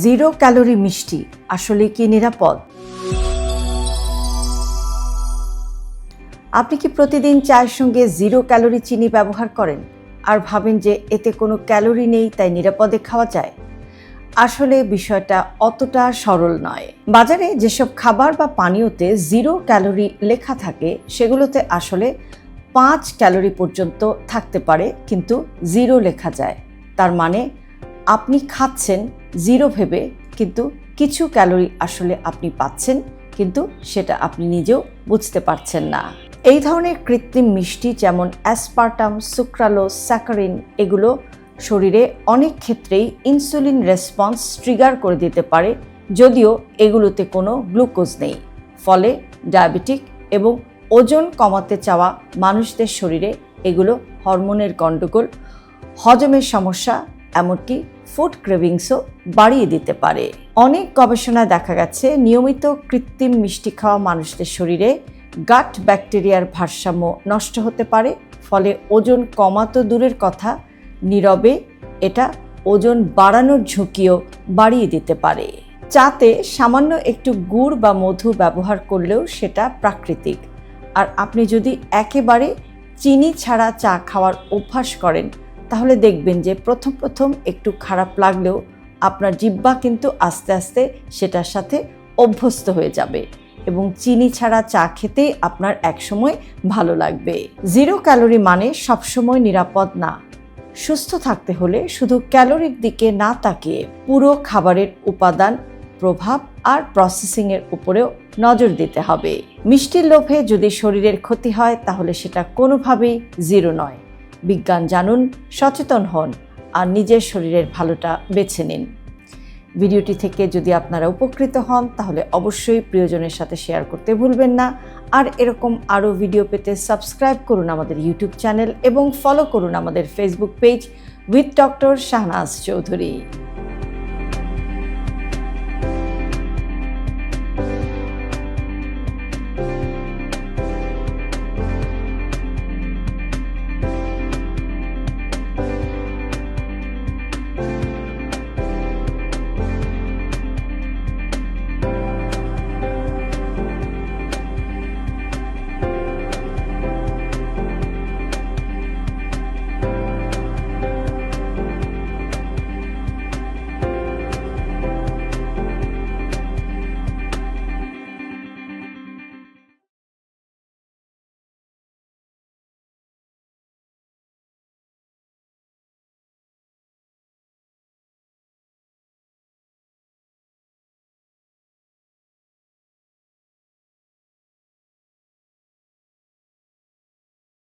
Zero calorie মিষ্টি, আসলে কি নিরাপদ? আপনি কি প্রতিদিন চায়ের সঙ্গে জিরো ক্যালোরি চিনি ব্যবহার করেন? আর ভাবেন যে এতে কোনো ক্যালোরি নেই, তাই নিরাপদে খাওয়া যায়? আসলে বিষয়টা অতটা সরল নয়। বাজারে যেসব খাবার বা পানীয়তে জিরো ক্যালোরি লেখা থাকে, সেগুলোতে আসলে পাঁচ ক্যালোরি পর্যন্ত থাকতে পারে, কিন্তু জিরো লেখা যায়। তার মানে আপনি খাচ্ছেন জিরো ভেবে কিন্তু কিছু ক্যালোরি আসলে আপনি পাচ্ছেন, কিন্তু সেটা আপনি নিজেও বুঝতে পারছেন না। এই ধরনের কৃত্রিম মিষ্টি যেমন অ্যাসপার্টাম, সুক্রালো, স্যাকারিন, এগুলো শরীরে অনেক ক্ষেত্রেই ইনসুলিন রেসপন্স ট্রিগার করে দিতে পারে, যদিও এগুলোতে কোনো গ্লুকোজ নেই। ফলে ডায়াবেটিক এবং ওজন কমাতে চাওয়া মানুষদের শরীরে এগুলো হরমোনের গণ্ডগোল হজমের সমস্যা এমনকি ফুড ক্রেভিংসও বাড়িয়ে দিতে পারে। অনেক গবেষণায় দেখা গেছে, নিয়মিত কৃত্রিম মিষ্টি খাওয়া মানুষদের শরীরে গাট ব্যাকটেরিয়ার ভারসাম্য নষ্ট হতে পারে, ফলে ওজন কমাতো দূরের কথা, নীরবে এটা ওজন বাড়ানোর ঝুঁকিও বাড়িয়ে দিতে পারে। চাতে সামান্য একটু গুড় বা মধু ব্যবহার করলেও সেটা প্রাকৃতিক। আর আপনি যদি একেবারে চিনি ছাড়া চা খাওয়ার অভ্যাস করেন তাহলে দেখবেন যে প্রথম প্রথম একটু খারাপ লাগলেও আপনার জিব্বা কিন্তু আস্তে আস্তে সেটার সাথে অভ্যস্ত হয়ে যাবে এবং চিনি ছাড়া চা খেতে আপনার একসময় ভালো লাগবে। জিরো ক্যালোরি মানে সবসময় নিরাপদ না। সুস্থ থাকতে হলে শুধু ক্যালোরির দিকে না তাকিয়ে পুরো খাবারের উপাদান, প্রভাব আর প্রসেসিংয়ের উপরেও নজর দিতে হবে। মিষ্টির লোভে যদি শরীরের ক্ষতি হয় তাহলে সেটা কোনোভাবেই জিরো নয়। বিজ্ঞান জানুন, সচেতন হন আর নিজের শরীরের ভালোটা বেছে নিন। ভিডিওটি থেকে যদি আপনারা উপকৃত হন, তাহলে অবশ্যই প্রিয়জনের সাথে শেয়ার করতে ভুলবেন না। আর এরকম আরও ভিডিও পেতে সাবস্ক্রাইব করুন আমাদের ইউটিউব চ্যানেল এবং ফলো করুন আমাদের Facebook page with doctor Shahnaz Chowdhury